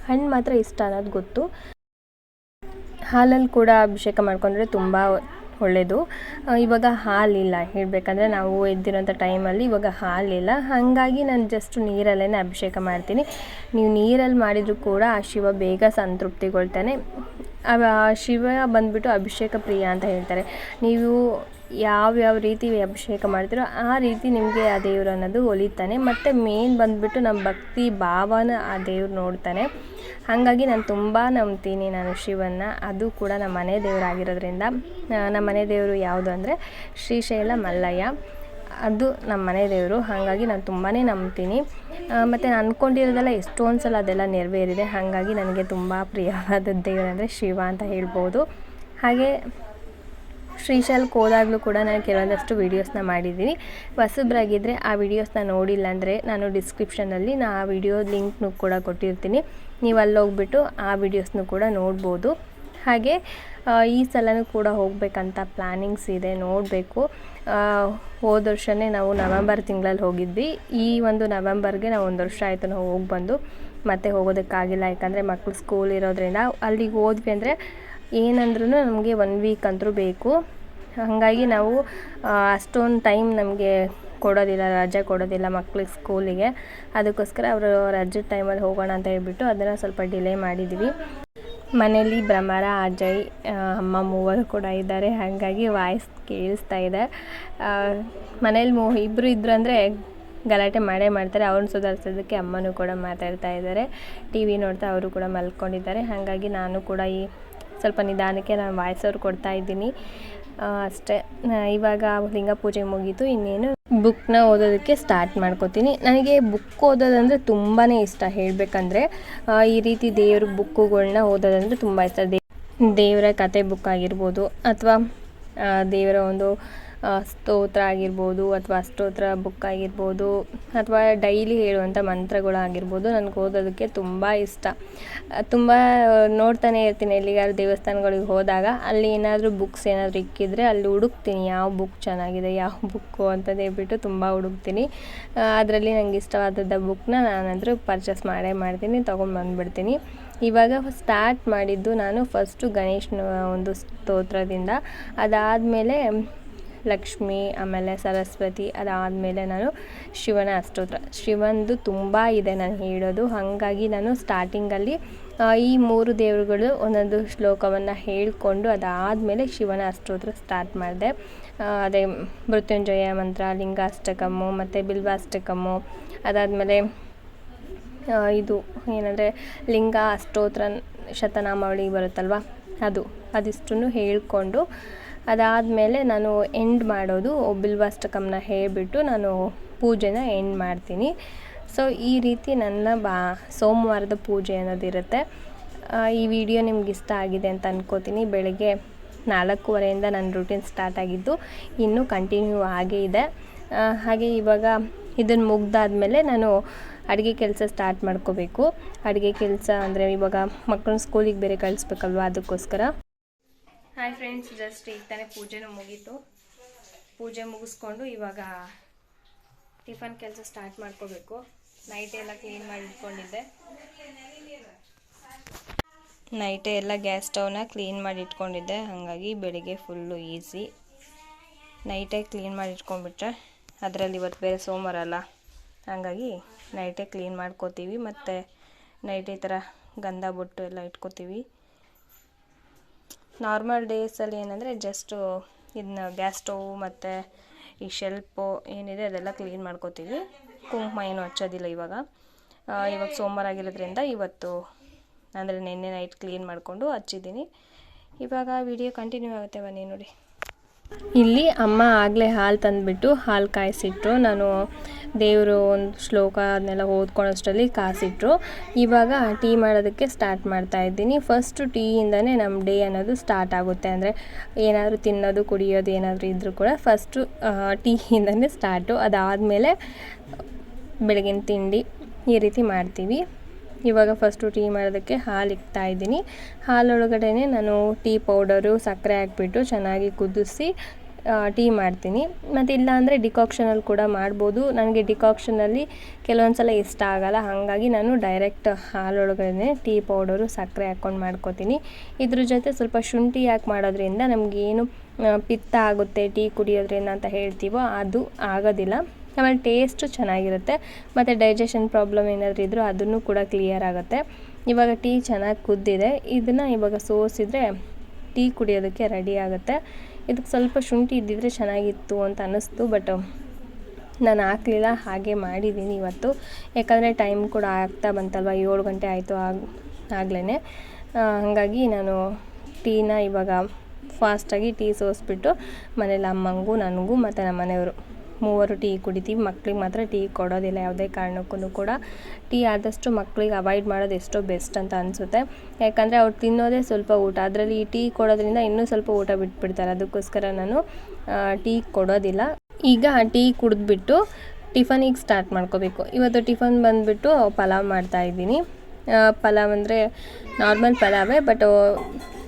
ಹಣ್ಣು ಮಾತ್ರ ಇಷ್ಟ ಅನ್ನೋದು ಗೊತ್ತು. ಹಾಲಲ್ಲಿ ಕೂಡ ಅಭಿಷೇಕ ಮಾಡ್ಕೊಂಡ್ರೆ ತುಂಬ ಒಳ್ಳೆಯದು ಇವಾಗ ಹಾಲಿಲ್ಲ. ಹೇಳಬೇಕಂದ್ರೆ ನಾವು ಎದ್ದಿರೋಂಥ ಟೈಮಲ್ಲಿ ಇವಾಗ ಹಾಲಿಲ್ಲ. ಹಾಗಾಗಿ ನಾನು ಜಸ್ಟ್ ನೀರಲ್ಲೇ ಅಭಿಷೇಕ ಮಾಡ್ತೀನಿ. ನೀವು ನೀರಲ್ಲಿ ಮಾಡಿದರೂ ಕೂಡ ಆ ಶಿವ ಬೇಗ ಸಂತೃಪ್ತಿಗೊಳ್ತಾನೆ. ಶಿವ ಬಂದುಬಿಟ್ಟು ಅಭಿಷೇಕ ಪ್ರಿಯ ಅಂತ ಹೇಳ್ತಾರೆ. ನೀವು ಯಾವ್ಯಾವ ರೀತಿ ಅಭಿಷೇಕ ಮಾಡ್ತೀರೋ ಆ ರೀತಿ ನಿಮಗೆ ಆ ದೇವರು ಅನ್ನೋದು ಒಲಿತಾನೆ. ಮತ್ತು ಮೇನ್ ಬಂದುಬಿಟ್ಟು ನಮ್ಮ ಭಕ್ತಿ ಭಾವನ ಆ ದೇವ್ರು ನೋಡ್ತಾನೆ. ಹಾಗಾಗಿ ನಾನು ತುಂಬ ನಂಬ್ತೀನಿ ನಾನು ಶಿವನ್ನ. ಅದು ಕೂಡ ನಮ್ಮ ಮನೆ ದೇವರಾಗಿರೋದ್ರಿಂದ. ನಮ್ಮ ಮನೆ ದೇವರು ಯಾವುದು ಅಂದರೆ ಶ್ರೀಶೈಲ ಮಲ್ಲಯ್ಯ. ಅದು ನಮ್ಮ ಮನೆ ದೇವರು. ಹಾಗಾಗಿ ನಾನು ತುಂಬಾ ನಂಬ್ತೀನಿ. ಮತ್ತು ನಾನು ಅಂದ್ಕೊಂಡಿರೋದೆಲ್ಲ ಎಷ್ಟೊಂದು ಸಲ ಅದೆಲ್ಲ ನೆರವೇರಿದೆ. ಹಾಗಾಗಿ ನನಗೆ ತುಂಬ ಪ್ರಿಯವಾದ ದೇವರಂದರೆ ಶಿವ ಅಂತ ಹೇಳ್ಬೋದು. ಹಾಗೆ ಶ್ರೀಶೈಲಕ್ಕೆ ಹೋದಾಗಲೂ ಕೂಡ ನಾನು ಕೆಲವೊಂದಷ್ಟು ವೀಡಿಯೋಸ್ನ ಮಾಡಿದ್ದೀನಿ. ಹೊಸಬ್ರಾಗಿದ್ದರೆ ಆ ವೀಡಿಯೋಸ್ನ ನೋಡಿಲ್ಲ ಅಂದರೆ ನಾನು ಡಿಸ್ಕ್ರಿಪ್ಷನಲ್ಲಿ ನಾ ಆ ವಿಡಿಯೋ ಲಿಂಕ್ನು ಕೂಡ ಕೊಟ್ಟಿರ್ತೀನಿ. ನೀವು ಅಲ್ಲೋಗ್ಬಿಟ್ಟು ಆ ವಿಡಿಯೋಸ್ನು ಕೂಡ ನೋಡ್ಬೋದು. ಹಾಗೆ ಈ ಸಲನೂ ಕೂಡ ಹೋಗಬೇಕಂತ ಪ್ಲ್ಯಾನಿಂಗ್ಸ್ ಇದೆ, ನೋಡಬೇಕು. ಹೋದ ವರ್ಷವೇ ನಾವು ನವೆಂಬರ್ ತಿಂಗಳಲ್ಲಿ ಹೋಗಿದ್ವಿ. ಈ ಒಂದು ನವೆಂಬರ್ಗೆ ನಾವು ಒಂದು ವರ್ಷ ಆಯಿತು ನಾವು ಹೋಗಿ ಬಂದು. ಮತ್ತೆ ಹೋಗೋದಕ್ಕಾಗಿಲ್ಲ, ಯಾಕಂದರೆ ಮಕ್ಕಳು ಸ್ಕೂಲ್ ಇರೋದ್ರಿಂದ ಅಲ್ಲಿಗೆ ಹೋದ್ವಿ ಅಂದರೆ ಏನಂದ್ರೂ ನಮಗೆ ಒನ್ ವೀಕ್ ಅಂತೂ ಬೇಕು. ಹಾಗಾಗಿ ನಾವು ಅಷ್ಟೊಂದು ಟೈಮ್ ನಮಗೆ ಕೊಡೋದಿಲ್ಲ, ರಜೆ ಕೊಡೋದಿಲ್ಲ ಮಕ್ಳಿಗೆ ಸ್ಕೂಲಿಗೆ. ಅದಕ್ಕೋಸ್ಕರ ಅವರು ರಜೆ ಟೈಮಲ್ಲಿ ಹೋಗೋಣ ಅಂತ ಹೇಳ್ಬಿಟ್ಟು ಅದನ್ನು ಸ್ವಲ್ಪ ಡಿಲೇ ಮಾಡಿದ್ವಿ. ಮನೇಲಿ ಭ್ರಮರ, ಅಜಯ್ ಅಮ್ಮ ಮೂವರು ಕೂಡ ಇದ್ದಾರೆ. ಹಾಗಾಗಿ ವಾಯ್ಸ್ ಕೇಳಿಸ್ತಾ ಇದೆ. ಮನೇಲಿ ಮೂ ಇಬ್ಬರು ಇದ್ರು ಅಂದರೆ ಗಲಾಟೆ ಮಾಡೇ ಮಾಡ್ತಾರೆ. ಅವ್ರನ್ನ ಸುಧಾರಿಸೋದಕ್ಕೆ ಅಮ್ಮನೂ ಕೂಡ ಮಾತಾಡ್ತಾ ಇದ್ದಾರೆ. ಟಿ ವಿ ನೋಡ್ತಾ ಅವರು ಕೂಡ ಮಲ್ಕೊಂಡಿದ್ದಾರೆ. ಹಾಗಾಗಿ ನಾನು ಕೂಡ ಈ ಸ್ವಲ್ಪ ನಿಧಾನಕ್ಕೆ ನಾನು ವಾಯ್ಸ್ ಅವ್ರು ಕೊಡ್ತಾ ಇದ್ದೀನಿ. ಅಷ್ಟೇ. ಇವಾಗ ಲಿಂಗ ಪೂಜೆ ಮುಗೀತು, ಇನ್ನೇನು ಬುಕ್ನ ಓದೋದಕ್ಕೆ ಸ್ಟಾರ್ಟ್ ಮಾಡ್ಕೋತೀನಿ. ನನಗೆ ಬುಕ್ ಓದೋದಂದರೆ ತುಂಬಾ ಇಷ್ಟ ಹೇಳಬೇಕಂದ್ರೆ ಈ ರೀತಿ ದೇವ್ರ ಬುಕ್ಕುಗಳನ್ನ ಓದೋದಂದರೆ ತುಂಬ ಇಷ್ಟ. ದೇವರ ಕತೆ ಬುಕ್ ಆಗಿರ್ಬೋದು, ಅಥವಾ ದೇವರ ಒಂದು ಸ್ತೋತ್ರ ಆಗಿರ್ಬೋದು ಅಥವಾ ಸ್ತೋತ್ರ ಬುಕ್ ಆಗಿರ್ಬೋದು ಅಥವಾ ಡೈಲಿ ಹೇಳುವಂಥ ಮಂತ್ರಗಳಾಗಿರ್ಬೋದು ನನಗೆ ಓದೋದಕ್ಕೆ ತುಂಬ ಇಷ್ಟ. ತುಂಬ ನೋಡ್ತಾನೆ ಇರ್ತೀನಿ ಎಲ್ಲಿಗಾದ್ರು ದೇವಸ್ಥಾನಗಳಿಗೆ ಹೋದಾಗ ಅಲ್ಲಿ ಏನಾದರೂ ಬುಕ್ಸ್ ಏನಾದರೂ ಇಕ್ಕಿದ್ರೆ ಅಲ್ಲಿ ಹುಡುಕ್ತೀನಿ ಯಾವ ಬುಕ್ ಚೆನ್ನಾಗಿದೆ, ಯಾವ ಬುಕ್ಕು ಅಂತದೇ ಹೇಳ್ಬಿಟ್ಟು ತುಂಬ ಹುಡುಕ್ತೀನಿ. ಅದರಲ್ಲಿ ನನಗೆ ಇಷ್ಟವಾದದ್ದ ಬುಕ್ನ ನಾನಂದರೂ ಪರ್ಚೇಸ್ ಮಾಡೇ ಮಾಡ್ತೀನಿ, ತೊಗೊಂಡು ಬಂದುಬಿಡ್ತೀನಿ. ಇವಾಗ ಸ್ಟಾರ್ಟ್ ಮಾಡಿದ್ದು ನಾನು ಫಸ್ಟು ಗಣೇಶನ ಒಂದು ಸ್ತೋತ್ರದಿಂದ. ಅದಾದಮೇಲೆ ಲಕ್ಷ್ಮಿ, ಆಮೇಲೆ ಸರಸ್ವತಿ ಅದಾದಮೇಲೆ ನಾನು ಶಿವನ ಅಷ್ಟೋತ್ರ. ಶಿವಂದು ತುಂಬ ಇದೆ ನಾನು ಹೇಳೋದು. ಹಾಗಾಗಿ ನಾನು ಸ್ಟಾರ್ಟಿಂಗಲ್ಲಿ ಈ ಮೂರು ದೇವರುಗಳು ಒಂದೊಂದು ಶ್ಲೋಕವನ್ನು ಹೇಳಿಕೊಂಡು ಅದಾದಮೇಲೆ ಶಿವನ ಅಷ್ಟೋತ್ರ ಸ್ಟಾರ್ಟ್ ಮಾಡಿದೆ. ಅದೇ ಮೃತ್ಯುಂಜಯ ಮಂತ್ರ, ಲಿಂಗಾಷ್ಟಕಮ್ಮು, ಮತ್ತು ಬಿಲ್ವಾಷ್ಟಕಮ್ಮು, ಅದಾದಮೇಲೆ ಇದು ಏನಂದರೆ ಲಿಂಗ ಅಷ್ಟೋತ್ರ ಶತನಾಮಾವಳಿ ಬರುತ್ತಲ್ವ? ಅದು, ಅದಿಷ್ಟನ್ನು ಹೇಳಿಕೊಂಡು ಅದಾದಮೇಲೆ ನಾನು ಎಂಡ್ ಮಾಡೋದು ಬಿಲ್ವಾಷ್ಟಕಮ್ನ ಹೇಳಿಬಿಟ್ಟು ನಾನು ಪೂಜೆನ ಎಂಡ್ ಮಾಡ್ತೀನಿ. ಸೊ ಈ ರೀತಿ ನನ್ನ ಬಾ, ಸೋಮವಾರದ ಪೂಜೆ ಅನ್ನೋದಿರುತ್ತೆ ಈ ವಿಡಿಯೋ ನಿಮ್ಗೆ ಇಷ್ಟ ಆಗಿದೆ ಅಂತ ಅಂದ್ಕೋತೀನಿ ಬೆಳಗ್ಗೆ ನಾಲ್ಕೂವರೆಯಿಂದ ನನ್ನ ರೂಟೀನ್ ಸ್ಟಾರ್ಟ್ ಆಗಿದ್ದು ಇನ್ನೂ ಕಂಟಿನ್ಯೂ ಆಗೇ ಇದೆ. ಹಾಗೆ ಇವಾಗ ಇದನ್ನು ಮುಗ್ದಾದ್ಮೇಲೆ ನಾನು ಅಡುಗೆ ಕೆಲಸ ಸ್ಟಾರ್ಟ್ ಮಾಡ್ಕೋಬೇಕು. ಅಡುಗೆ ಕೆಲಸ ಅಂದರೆ ಇವಾಗ ಮಕ್ಕಳನ್ನ ಸ್ಕೂಲಿಗೆ ಬೇರೆ ಕಳಿಸ್ಬೇಕಲ್ವ ಅದಕ್ಕೋಸ್ಕರ. ಹಾಯ್ ಫ್ರೆಂಡ್ಸ್ ಜಸ್ಟ್ ಈಗ ತಾನೇ ಪೂಜೆನೂ ಮುಗೀತು. ಪೂಜೆ ಮುಗಿಸ್ಕೊಂಡು ಇವಾಗ ಟಿಫನ್ ಕೆಲಸ ಸ್ಟಾರ್ಟ್ ಮಾಡ್ಕೋಬೇಕು. ನೈಟ್ ಎಲ್ಲ ಕ್ಲೀನ್ ಮಾಡಿ ಇಟ್ಕೊಂಡಿದ್ದೆ. ನೈಟೇ ಎಲ್ಲ ಗ್ಯಾಸ್ ಸ್ಟವ್ನ ಕ್ಲೀನ್ ಮಾಡಿ ಇಟ್ಕೊಂಡಿದ್ದೆ. ಹಾಗಾಗಿ ಬೆಳಿಗ್ಗೆ ಫುಲ್ಲು ಈಸಿ ನೈಟೇ ಕ್ಲೀನ್ ಮಾಡಿ ಇಟ್ಕೊಂಡ್ಬಿಟ್ರೆ ಅದರಲ್ಲಿ ಇವತ್ತು ಬೇರೆ ಸೋಮವಾರ ಅಲ್ಲ. ಹಾಗಾಗಿ ನೈಟೇ ಕ್ಲೀನ್ ಮಾಡ್ಕೋತೀವಿ. ಮತ್ತು ನೈಟೇ ಈ ಥರ ಗಂಧ ಬೊಟ್ಟು ಎಲ್ಲ ಇಟ್ಕೋತೀವಿ. ನಾರ್ಮಲ್ ಡೇಸಲ್ಲಿ ಏನಂದರೆ ಜಸ್ಟು ಇದನ್ನ ಗ್ಯಾಸ್ ಸ್ಟವ್ ಮತ್ತು ಈ ಶೆಲ್ಪು ಏನಿದೆ ಅದೆಲ್ಲ ಕ್ಲೀನ್ ಮಾಡ್ಕೋತೀವಿ. ಕುಂಕುಮ ಏನು ಹಚ್ಚೋದಿಲ್ಲ ಇವಾಗ. ಇವಾಗ ಸೋಮವಾರ ಆಗಿರೋದ್ರಿಂದ ಇವತ್ತು ಅಂದರೆ ನಿನ್ನೆ ನೈಟ್ ಕ್ಲೀನ್ ಮಾಡಿಕೊಂಡು ಹಚ್ಚಿದ್ದೀನಿ. ಇವಾಗ ವಿಡಿಯೋ ಕಂಟಿನ್ಯೂ ಆಗುತ್ತೆ ಬನ್ನಿ ನೋಡಿ. ಇಲ್ಲಿ ಅಮ್ಮ ಆಗಲೇ ಹಾಲು ತಂದುಬಿಟ್ಟು ಹಾಲು ಕಾಯಿಸಿಟ್ರು. ನಾನು ದೇವರು ಒಂದು ಶ್ಲೋಕ ಅದನ್ನೆಲ್ಲ ಓದ್ಕೊಳ್ಳೋಷ್ಟರಲ್ಲಿ ಕಾಸಿಟ್ರು ಇವಾಗ ಟೀ ಮಾಡೋದಕ್ಕೆ ಸ್ಟಾರ್ಟ್ ಮಾಡ್ತಾ ಇದ್ದೀನಿ. ಫಸ್ಟು ಟೀಯಿಂದನೇ ನಮ್ಮ ಡೇ ಅನ್ನೋದು ಸ್ಟಾರ್ಟ್ ಆಗುತ್ತೆ. ಅಂದರೆ ಏನಾದರೂ ತಿನ್ನೋದು, ಕುಡಿಯೋದು ಏನಾದರೂ ಇದ್ದರೂ ಕೂಡ ಫಸ್ಟು ಟೀಯಿಂದನೇ ಸ್ಟಾರ್ಟು. ಅದಾದಮೇಲೆ ಬೆಳಗಿನ ತಿಂಡಿ ಈ ರೀತಿ ಮಾಡ್ತೀವಿ. ಇವಾಗ ಫಸ್ಟು ಟೀ ಮಾಡೋದಕ್ಕೆ ಹಾಲು ಇಕ್ತಾ ಇದ್ದೀನಿ. ಹಾಲೊಳಗಡೆ ನಾನು ಟೀ ಪೌಡರು, ಸಕ್ಕರೆ ಹಾಕ್ಬಿಟ್ಟು ಚೆನ್ನಾಗಿ ಕುದಿಸಿ ಟೀ ಮಾಡ್ತೀನಿ. ಮತ್ತು ಇಲ್ಲ ಅಂದರೆ ಡಿಕಾಕ್ಷನಲ್ಲಿ ಕೂಡ ಮಾಡ್ಬೋದು. ನನಗೆ ಡಿಕಾಕ್ಷನಲ್ಲಿ ಕೆಲವೊಂದು ಸಲ ಇಷ್ಟ ಆಗಲ್ಲ. ಹಾಗಾಗಿ ನಾನು ಡೈರೆಕ್ಟ್ ಹಾಲೊಳಗಡೆ ಟೀ ಪೌಡರು, ಸಕ್ಕರೆ ಹಾಕ್ಕೊಂಡು ಮಾಡ್ಕೋತೀನಿ. ಇದ್ರ ಜೊತೆ ಸ್ವಲ್ಪ ಶುಂಠಿ ಹಾಕಿ ಮಾಡೋದ್ರಿಂದ ನಮಗೇನು ಪಿತ್ತ ಆಗುತ್ತೆ, ಟೀ ಕುಡಿಯೋದ್ರಿಂದ ಅಂತ ಹೇಳ್ತೀವೋ ಅದು ಆಗೋದಿಲ್ಲ. ಆಮೇಲೆ ಟೇಸ್ಟು ಚೆನ್ನಾಗಿರುತ್ತೆ. ಮತ್ತು ಡೈಜೆಷನ್ ಪ್ರಾಬ್ಲಮ್ ಏನಾದರೂ ಇದ್ದರೂ ಅದನ್ನು ಕೂಡ ಕ್ಲಿಯರ್ ಆಗುತ್ತೆ. ಇವಾಗ ಟೀ ಚೆನ್ನಾಗಿ ಕುದ್ದಿದೆ. ಇದನ್ನು ಇವಾಗ ಸೋಸಿದರೆ ಟೀ ಕುಡಿಯೋದಕ್ಕೆ ರೆಡಿ ಆಗುತ್ತೆ. ಇದಕ್ಕೆ ಸ್ವಲ್ಪ ಶುಂಠಿ ಇದ್ದಿದ್ರೆ ಚೆನ್ನಾಗಿತ್ತು ಅಂತ ಅನ್ನಿಸ್ತು ಬಟ್ ನಾನು ಹಾಕಲಿಲ್ಲ, ಹಾಗೆ ಮಾಡಿದ್ದೀನಿ ಇವತ್ತು. ಯಾಕಂದರೆ ಟೈಮ್ ಕೂಡ ಆಗ್ತಾ ಬಂತಲ್ವ, ಏಳು ಗಂಟೆ ಆಯಿತು ಆಗ ಆಗ್ಲೇ ಹಾಗಾಗಿ ನಾನು ಟೀನ ಇವಾಗ ಫಾಸ್ಟಾಗಿ ಟೀ ಸೋಸಿಬಿಟ್ಟು ಮನೇಲಿ ಅಮ್ಮಂಗೂ, ನನಗೂ ಮತ್ತು ನಮ್ಮ ಮನೆಯವರು ಮೂವರು ಟೀ ಕುಡಿತೀವಿ, ಮಕ್ಳಿಗೆ ಮಾತ್ರ ಟೀ ಕೊಡೋದಿಲ್ಲ. ಯಾವುದೇ ಕಾರಣಕ್ಕೂ ಕೂಡ ಟೀ ಆದಷ್ಟು ಮಕ್ಳಿಗೆ ಅವಾಯ್ಡ್ ಮಾಡೋದು ಎಷ್ಟೋ ಬೆಸ್ಟ್ ಅಂತ ಅನಿಸುತ್ತೆ. ಯಾಕಂದರೆ ಅವ್ರು ತಿನ್ನೋದೇ ಸ್ವಲ್ಪ ಊಟ. ಅದರಲ್ಲಿ ಈ ಟೀ ಕೊಡೋದ್ರಿಂದ ಇನ್ನೂ ಸ್ವಲ್ಪ ಊಟ ಬಿಟ್ಬಿಡ್ತಾರೆ. ಅದಕ್ಕೋಸ್ಕರ ನಾನು ಟೀ ಕೊಡೋದಿಲ್ಲ. ಈಗ ಟೀ ಕುಡಿದ್ಬಿಟ್ಟು ಟಿಫನಿಗೆ ಸ್ಟಾರ್ಟ್ ಮಾಡ್ಕೋಬೇಕು. ಇವತ್ತು ಟಿಫನ್ ಬಂದುಬಿಟ್ಟು ಪಲಾವ್ ಮಾಡ್ತಾಯಿದ್ದೀನಿ ಪಲಾವ್ ಅಂದರೆ ನಾರ್ಮಲ್ ಪಲಾವೇ, ಬಟ್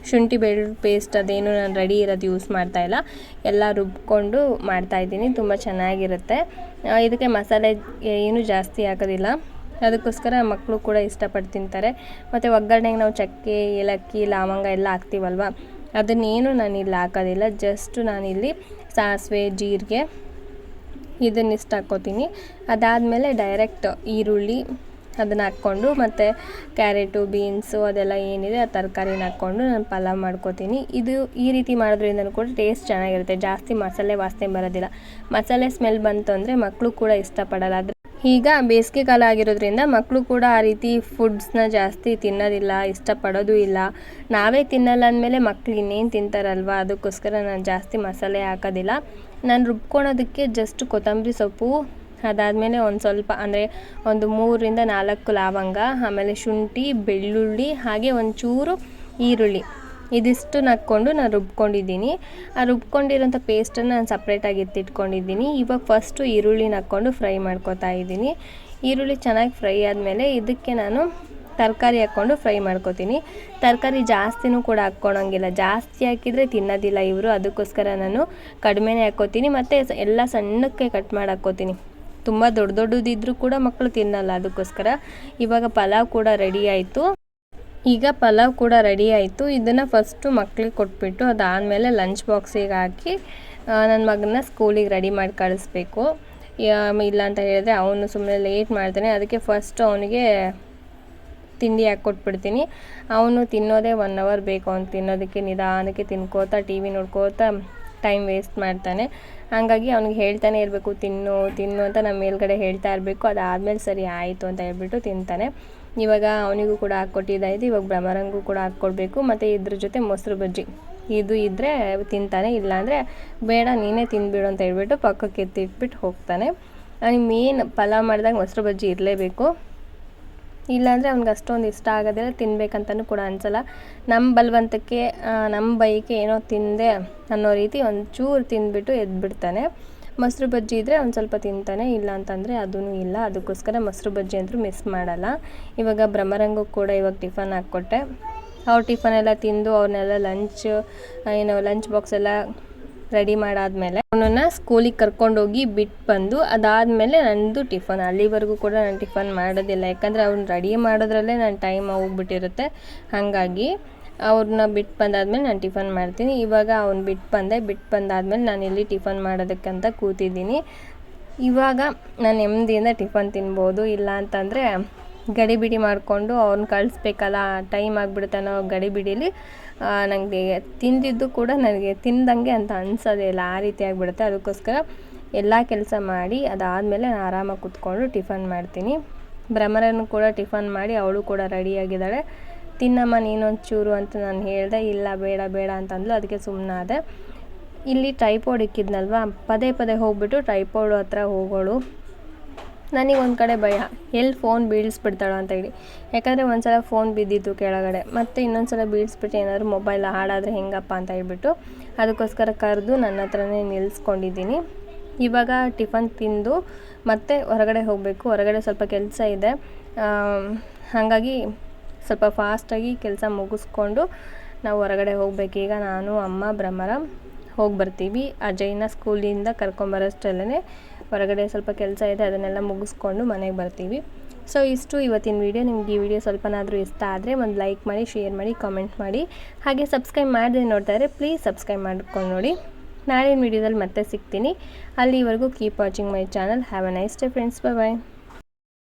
ಶುಂಠಿ ಬೆಳ್ಳುಳ್ಳಿ ಪೇಸ್ಟ್ ಅದೇನು ನಾನು ರೆಡಿ ಇರೋದು ಯೂಸ್ ಮಾಡ್ತಾಯಿಲ್ಲ ಎಲ್ಲ ರುಬ್ಕೊಂಡು ಮಾಡ್ತಾಯಿದ್ದೀನಿ ತುಂಬ ಚೆನ್ನಾಗಿರುತ್ತೆ. ಇದಕ್ಕೆ ಮಸಾಲೆ ಏನು ಜಾಸ್ತಿ ಹಾಕೋದಿಲ್ಲ. ಅದಕ್ಕೋಸ್ಕರ ಮಕ್ಕಳು ಕೂಡ ಇಷ್ಟಪಟ್ಟು ತಿಂತಾರೆ. ಮತ್ತು ಒಗ್ಗರಣೆಗೆ ನಾವು ಚಕ್ಕೆ, ಏಲಕ್ಕಿ, ಲವಂಗ ಎಲ್ಲ ಹಾಕ್ತೀವಲ್ವ? ಅದನ್ನೇನು ನಾನು ಇಲ್ಲಿ ಹಾಕೋದಿಲ್ಲ. ಜಸ್ಟ್ ನಾನಿಲ್ಲಿ ಸಾಸಿವೆ, ಜೀರಿಗೆ ಇದನ್ನಿಷ್ಟು ಹಾಕ್ಕೋತೀನಿ ಅದಾದಮೇಲೆ ಡೈರೆಕ್ಟ್ ಈರುಳ್ಳಿ ಅದನ್ನು ಹಾಕ್ಕೊಂಡು ಮತ್ತು ಕ್ಯಾರೆಟು, ಬೀನ್ಸು ಅದೆಲ್ಲ ಏನಿದೆ ಆ ತರಕಾರಿನ ಹಾಕ್ಕೊಂಡು ನಾನು ಪಲಾವ್ ಮಾಡ್ಕೋತೀನಿ. ಇದು ಈ ರೀತಿ ಮಾಡೋದ್ರಿಂದ ಕೂಡ ಟೇಸ್ಟ್ ಚೆನ್ನಾಗಿರುತ್ತೆ. ಜಾಸ್ತಿ ಮಸಾಲೆ ವಾಸನೆ ಬರೋದಿಲ್ಲ. ಮಸಾಲೆ ಸ್ಮೆಲ್ ಬಂತು ಅಂದರೆ ಮಕ್ಕಳು ಕೂಡ ಇಷ್ಟಪಡಲ್ಲ. ಅದ್ರ ಈಗ ಬೇಸಿಗೆ ಕಾಲ ಆಗಿರೋದ್ರಿಂದ ಮಕ್ಕಳು ಕೂಡ ಆ ರೀತಿ ಫುಡ್ಸ್ನ ಜಾಸ್ತಿ ತಿನ್ನೋದಿಲ್ಲ, ಇಷ್ಟಪಡೋದು ಇಲ್ಲ. ನಾವೇ ತಿನ್ನಲ್ಲ ಅಂದಮೇಲೆ ಮಕ್ಕಳು ಇನ್ನೇನು ತಿಂತಾರಲ್ವ? ಅದಕ್ಕೋಸ್ಕರ ನಾನು ಜಾಸ್ತಿ ಮಸಾಲೆ ಹಾಕೋದಿಲ್ಲ. ನಾನು ರುಬ್ಕೊಳೋದಕ್ಕೆ ಜಸ್ಟ್ ಕೊತ್ತಂಬರಿ ಸೊಪ್ಪು ಅದಾದಮೇಲೆ ಒಂದು ಸ್ವಲ್ಪ ಅಂದರೆ ಒಂದು ಮೂರರಿಂದ ನಾಲ್ಕು ಲವಂಗ, ಆಮೇಲೆ ಶುಂಠಿ, ಬೆಳ್ಳುಳ್ಳಿ, ಹಾಗೆ ಒಂಚೂರು ಈರುಳ್ಳಿ. ಇದಿಷ್ಟು ಹಾಕ್ಕೊಂಡು ನಾನು ರುಬ್ಕೊಂಡಿದ್ದೀನಿ. ಆ ರುಬ್ಕೊಂಡಿರೋಂಥ ಪೇಸ್ಟನ್ನು ನಾನು ಸಪ್ರೇಟಾಗಿ ಎತ್ತಿಟ್ಕೊಂಡಿದ್ದೀನಿ ಇವಾಗ ಫಸ್ಟು ಈರುಳ್ಳಿನ ಹಾಕ್ಕೊಂಡು ಫ್ರೈ ಮಾಡ್ಕೊತಾ ಇದ್ದೀನಿ. ಈರುಳ್ಳಿ ಚೆನ್ನಾಗಿ ಫ್ರೈ ಆದಮೇಲೆ ಇದಕ್ಕೆ ನಾನು ತರಕಾರಿ ಹಾಕ್ಕೊಂಡು ಫ್ರೈ ಮಾಡ್ಕೊತೀನಿ. ತರಕಾರಿ ಜಾಸ್ತಿನೂ ಕೂಡ ಹಾಕ್ಕೊಳಂಗಿಲ್ಲ. ಜಾಸ್ತಿ ಹಾಕಿದರೆ ತಿನ್ನೋದಿಲ್ಲ ಇವರು. ಅದಕ್ಕೋಸ್ಕರ ನಾನು ಕಡಿಮೆನೇ ಹಾಕ್ಕೋತೀನಿ. ಮತ್ತು ಎಲ್ಲ ಸಣ್ಣಕ್ಕೆ ಕಟ್ ಮಾಡಿ ಹಾಕ್ಕೋತೀನಿ ತುಂಬ ದೊಡ್ಡ ದೊಡ್ಡದಿದ್ದರೂ ಕೂಡ ಮಕ್ಕಳು ತಿನ್ನಲ್ಲ ಅದಕ್ಕೋಸ್ಕರ. ಇವಾಗ ಪಲಾವ್ ಕೂಡ ರೆಡಿ ಆಯಿತು. ಈಗ ಪಲಾವ್ ಕೂಡ ರೆಡಿ ಆಯಿತು. ಇದನ್ನು ಫಸ್ಟು ಮಕ್ಕಳಿಗೆ ಕೊಟ್ಬಿಟ್ಟು ಅದಾದಮೇಲೆ ಲಂಚ್ ಬಾಕ್ಸಿಗೆ ಹಾಕಿ ನನ್ನ ಮಗನ ಸ್ಕೂಲಿಗೆ ರೆಡಿ ಮಾಡಿ ಕಳಿಸ್ಬೇಕು. ಇಲ್ಲ ಅಂತ ಹೇಳಿದ್ರೆ ಅವನು ಸುಮ್ಮನೆ ಲೇಟ್ ಮಾಡ್ತಾನೆ. ಅದಕ್ಕೆ ಫಸ್ಟ್ ಅವನಿಗೆ ತಿಂಡಿ ಹಾಕಿ ಕೊಟ್ಬಿಡ್ತೀನಿ. ಅವನು ತಿನ್ನೋದೇ ಒನ್ ಅವರ್ ಬೇಕು. ಅವ್ನು ತಿನ್ನೋದಕ್ಕೆ ನಿಧಾನಕ್ಕೆ ತಿನ್ಕೋತಾ ಟಿ ವಿ ನೋಡ್ಕೋತಾ ಟೈಮ್ ವೇಸ್ಟ್ ಮಾಡ್ತಾನೆ. ಹಾಗಾಗಿ ಅವ್ನಿಗೆ ಹೇಳ್ತಾನೆ ಇರಬೇಕು, ತಿನ್ನು ತಿನ್ನು ಅಂತ ನಮ್ಮ ಮೇಲ್ಗಡೆ ಹೇಳ್ತಾ ಇರಬೇಕು. ಅದಾದಮೇಲೆ ಸರಿ ಆಯಿತು ಅಂತ ಹೇಳ್ಬಿಟ್ಟು ತಿಂತಾನೆ. ಇವಾಗ ಅವನಿಗೂ ಕೂಡ ಹಾಕ್ಕೊಟ್ಟಿದ್ದಾಯಿತು ಇವಾಗ ಭ್ರಮರಂಗೂ ಕೂಡ ಹಾಕ್ಕೊಡ್ಬೇಕು. ಮತ್ತು ಇದ್ರ ಜೊತೆ ಮೊಸರು ಬಜ್ಜಿ. ಇದು ಇದ್ದರೆ ತಿಂತಾನೆ, ಇಲ್ಲಾಂದರೆ ಬೇಡ, ನೀನೇ ತಿನ್ಬಿಡು ಅಂತ ಹೇಳ್ಬಿಟ್ಟು ಪಕ್ಕಕ್ಕೆ ಎತ್ತಿಟ್ಬಿಟ್ಟು ಹೋಗ್ತಾನೆ. ಅವ್ನಿಗೆ ಮೇನ್ ಪಲಾವ್ ಮಾಡಿದಾಗ ಮೊಸರು ಬಜ್ಜಿ ಇರಲೇಬೇಕು. ಇಲ್ಲಾಂದರೆ ಅವ್ನಿಗೆ ಅಷ್ಟೊಂದು ಇಷ್ಟ ಆಗೋದಿಲ್ಲ ತಿನ್ಬೇಕಂತಲೂ ಕೂಡ ಅನ್ಸಲ್ಲ. ನಮ್ಮ ಬಲವಂತಕ್ಕೆ ನಮ್ಮ ಬೈಕೆ ಏನೋ ತಿಂದೆ ಅನ್ನೋ ರೀತಿ ಒಂಚೂರು ತಿಂದ್ಬಿಟ್ಟು ಎದ್ಬಿಡ್ತಾನೆ. ಮೊಸರು ಬಜ್ಜಿ ಇದ್ದರೆ ಒಂದು ಸ್ವಲ್ಪ ತಿಂತಾನೆ, ಇಲ್ಲ ಅಂತಂದರೆ ಅದೂ ಇಲ್ಲ. ಅದಕ್ಕೋಸ್ಕರ ಮೊಸರು ಬಜ್ಜಿ ಅಂತೂ ಮಿಸ್ ಮಾಡಲ್ಲ. ಇವಾಗ ಭ್ರಮರಂಗೂ ಕೂಡ ಇವಾಗ ಟಿಫನ್ ಹಾಕ್ಕೊಟ್ಟೆ. ಅವ್ರು ಟಿಫನ್ ಎಲ್ಲ ತಿಂದು ಅವ್ರನ್ನೆಲ್ಲ ಲಂಚ್ ಏನು ಲಂಚ್ ಬಾಕ್ಸ್ ಎಲ್ಲ ರೆಡಿ ಮಾಡಾದ್ಮೇಲೆ ಅವನನ್ನ ಸ್ಕೂಲಿಗೆ ಕರ್ಕೊಂಡೋಗಿ ಬಿಟ್ಟು ಬಂದು ಅದಾದಮೇಲೆ ನನ್ನದು ಟಿಫನ್. ಅಲ್ಲಿವರೆಗೂ ಕೂಡ ನಾನು ಟಿಫನ್ ಮಾಡೋದಿಲ್ಲ. ಯಾಕಂದರೆ ಅವ್ನು ರೆಡಿ ಮಾಡೋದ್ರಲ್ಲೇ ನನ್ನ ಟೈಮ್ ಹೋಗ್ಬಿಟ್ಟಿರುತ್ತೆ. ಹಾಗಾಗಿ ಅವ್ರನ್ನ ಬಿಟ್ಟು ಬಂದಾದ್ಮೇಲೆ ನಾನು ಟಿಫನ್ ಮಾಡ್ತೀನಿ. ಇವಾಗ ಅವ್ನು ಬಿಟ್ಟು ಬಂದೆ. ಬಿಟ್ಟು ಬಂದಾದ್ಮೇಲೆ ನಾನು ಇಲ್ಲಿ ಟಿಫನ್ ಮಾಡೋದಕ್ಕಂತ ಕೂತಿದ್ದೀನಿ. ಇವಾಗ ನಾನು ನೆಮ್ಮದಿಯಿಂದ ಟಿಫನ್ ತಿನ್ಬೋದು. ಇಲ್ಲ ಅಂತಂದರೆ ಗಡಿಬಿಡಿ ಮಾಡಿಕೊಂಡು ಅವ್ರನ್ನ ಕಳಿಸ್ಬೇಕಲ್ಲ. ಟೈಮ್ ಆಗಿಬಿಡುತ್ತೆ ಅನ್ನೋ ಗಡಿಬಿಡೀಲಿ. ನನಗೆ ತಿಂದಿದ್ದು ಕೂಡ ನನಗೆ ತಿಂದಂಗೆ ಅಂತ ಅನ್ಸೋದೇ ಇಲ್ಲ. ಆ ರೀತಿ ಆಗಿಬಿಡುತ್ತೆ. ಅದಕ್ಕೋಸ್ಕರ ಎಲ್ಲ ಕೆಲಸ ಮಾಡಿ, ಅದಾದಮೇಲೆ ನಾನು ಆರಾಮಾಗಿ ಕೂತ್ಕೊಂಡು ಟಿಫನ್ ಮಾಡ್ತೀನಿ. ಭ್ರಮರನ್ನು ಕೂಡ ಟಿಫನ್ ಮಾಡಿ ಅವಳು ಕೂಡ ರೆಡಿಯಾಗಿದ್ದಾಳೆ. ತಿನ್ನಮ್ಮ, ನೀನೊಂಚೂರು ಅಂತ ನಾನು ಹೇಳಿದೆ, ಇಲ್ಲ, ಬೇಡ ಬೇಡ ಅಂತಂದ್ಲು. ಅದಕ್ಕೆ ಸುಮ್ಮನಾದೆ ಇಲ್ಲಿ ಟ್ರೈಪೋಡ್ ಇಕ್ಕಿದ್ನಲ್ವ? ಪದೇ ಪದೇ ಹೋಗ್ಬಿಟ್ಟು ಟ್ರೈಪೋಡ್ ಹತ್ರ ಹೋಗೋಳು. ನನಗೆ ಒಂದು ಕಡೆ ಭಯ. ಎಲ್ಲಿ ಫೋನ್ ಬೀಳಿಸ್ಬಿಡ್ತಾಳೋ ಅಂತ ಹೇಳಿ. ಯಾಕಂದರೆ ಒಂದು ಸಲ ಫೋನ್ ಬಿದ್ದಿತ್ತು ಕೆಳಗಡೆ. ಮತ್ತು ಇನ್ನೊಂದು ಸಲ ಬೀಳಿಸ್ಬಿಟ್ಟು ಏನಾದರೂ ಮೊಬೈಲ್ ಹಾಳಾದರೆ ಹೆಂಗಪ್ಪ ಅಂತ ಹೇಳ್ಬಿಟ್ಟು ಅದಕ್ಕೋಸ್ಕರ ಕರೆದು ನನ್ನ ಹತ್ರನೇ ನಿಲ್ಲಿಸ್ಕೊಂಡಿದ್ದೀನಿ ಇವಾಗ ಟಿಫನ್ ತಿಂದು ಮತ್ತೆ ಹೊರಗಡೆ ಹೋಗಬೇಕು. ಹೊರಗಡೆ ಸ್ವಲ್ಪ ಕೆಲಸ ಇದೆ. ಹಾಗಾಗಿ ಸ್ವಲ್ಪ ಫಾಸ್ಟಾಗಿ ಕೆಲಸ ಮುಗಿಸ್ಕೊಂಡು ನಾವು ಹೊರಗಡೆ ಹೋಗಬೇಕೀಗ ನಾನು, ಅಮ್ಮ ಬ್ರಹ್ಮರಾಮ್ ಹೋಗಿ ಬರ್ತೀವಿ ಅಜಯ್ನ ಸ್ಕೂಲಿಂದ ಕರ್ಕೊಂಬರೋಷ್ಟರಲ್ಲೇ ಹೊರಗಡೆ ಸ್ವಲ್ಪ ಕೆಲಸ ಇದೆ, ಅದನ್ನೆಲ್ಲ ಮುಗಿಸ್ಕೊಂಡು ಮನೆಗೆ ಬರ್ತೀವಿ. ಸೊ ಇಷ್ಟು ಇವತ್ತಿನ ವೀಡಿಯೋ ನಿಮ್ಗೆ ಈ ವಿಡಿಯೋ ಸ್ವಲ್ಪನಾದರೂ ಇಷ್ಟ ಆದರೆ ಒಂದು ಲೈಕ್ ಮಾಡಿ ಶೇರ್ ಮಾಡಿ ಕಾಮೆಂಟ್ ಮಾಡಿ. ಹಾಗೆ ಸಬ್ಸ್ಕ್ರೈಬ್ ಮಾಡದೆ ನೋಡ್ತಾ ಇದ್ದರೆ ಪ್ಲೀಸ್ ಸಬ್ಸ್ಕ್ರೈಬ್ ಮಾಡ್ಕೊಂಡು ನೋಡಿ. ನಾಳಿನ ವೀಡಿಯೋದಲ್ಲಿ ಮತ್ತೆ ಸಿಗ್ತೀನಿ. ಅಲ್ಲಿವರೆಗೂ keep watching my channel have a nice day friends bye bye